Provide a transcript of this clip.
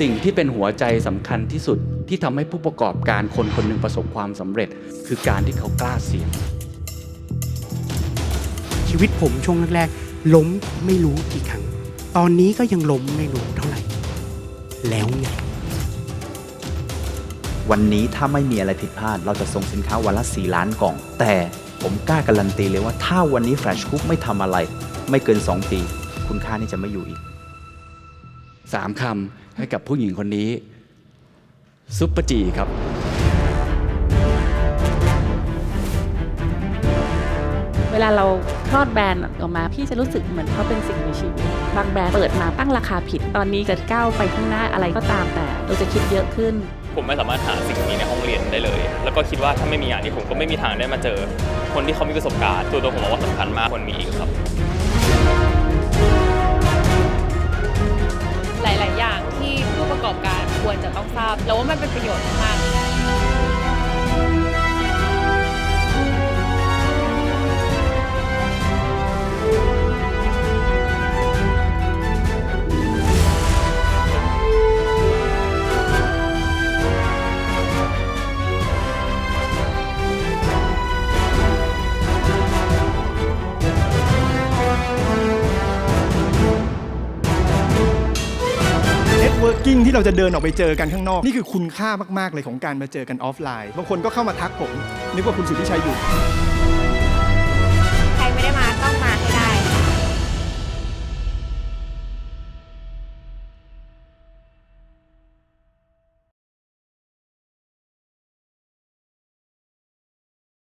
สิ่งที่เป็นหัวใจสำคัญที่สุดที่ทำให้ผู้ประกอบการคนคนหนึ่งประสบความสำเร็จ คือการที่เขากล้าเสี่ยง ชีวิตผมช่วงแรกๆล้มไม่รู้กี่ครั้ง ตอนนี้ก็ยังล้มไม่รู้เท่าไหร่ แล้วไงวันนี้ถ้าไม่มีอะไรผิดพลาด เราจะส่งสินค้าวันละ 4 ล้านกล่อง แต่ผมกล้าการันตีเลยว่าถ้าวันนี้ Flash Cook ไม่ทำอะไร ไม่เกิน 2 ปี คุณค่านี่จะไม่อยู่อีก สามคำให้กับผู้หญิงคนนี้ ซุปเปอร์จีครับเวลาเราคลอดแบรนด์ออกมาพี่จะรู้สึกเหมือนเขาเป็นสิ่งมีชีวิตบางแบรนด์เปิดมาตั้งราคาผิด ตอนนี้จะก้าวไปข้างหน้าอะไรก็ตามแต่ เราจะคิดเยอะขึ้น ผมไม่สามารถหาสิ่งนี้ในห้องเรียนได้เลย แล้วก็คิดว่าถ้าไม่มีงานนี้ผมก็ไม่มีทางได้มาเจอ คนที่เขามีประสบการณ์ตัวตัวผมมองว่าสำคัญมากคนมีอีกครับ ทราบแล้วว่ามันเป็นประโยชน์มาก กิ่งที่เราจะเดินออกไปเจอกันข้างนอก นี่คือคุณค่ามากๆเลยของการมาเจอกันออฟไลน์ บางคนก็เข้ามาทักผม นึกว่าคุณสุทธิชัยอยู่